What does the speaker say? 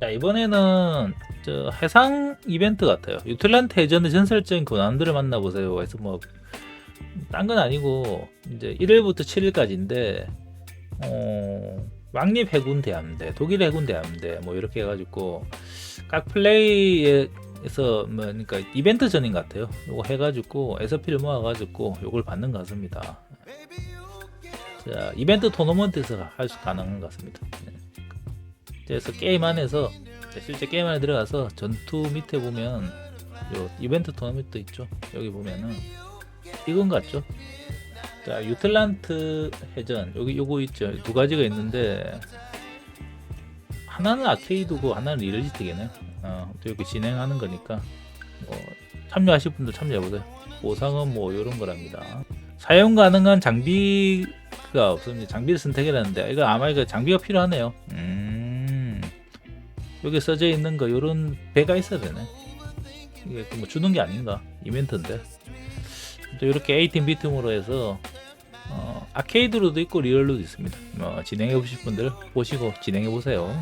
자 이번에는 저 해상 이벤트 같아요. 유틀란트 해전의 전설적인 고난들을 만나보세요. 해서 뭐딴 건 아니고 이제 1일부터 7일까지인데 어, 왕립 해군 대함대, 독일 해군 대함대 뭐 이렇게 해가지고 각 플레이에서 뭐 그러니까 이벤트 전인 것 같아요. 요거 해가지고 에서피를 모아가지고 요걸 받는 것 같습니다. 자 이벤트 토너먼트에서 할 수 가능한 것 같습니다. 네. 그래서 게임 안에서 실제 게임 안에 들어가서 전투 밑에 보면 요 이벤트 토너먼트 있죠. 여기 보면은 이건 같죠. 자 유틀란트 해전 여기 요거 있죠. 두 가지가 있는데 하나는 아케이드고 하나는 리얼리스트겠네요. 어, 또 이렇게 진행하는 거니까 뭐 참여하실 분들 참여해보세요. 보상은 뭐 이런 거랍니다. 사용 가능한 장비가 없습니다. 장비를 선택이라는데 이거 아마 이거 장비가 필요하네요. 음, 여기 써져 있는 거 이런 배가 있어야 되네. 이게 뭐 주는 게 아닌가? 이벤트인데. 또 이렇게 18비트으로 해서 어, 아케이드로도 있고 리얼로도 있습니다. 뭐 진행해 보실 분들 보시고 진행해 보세요.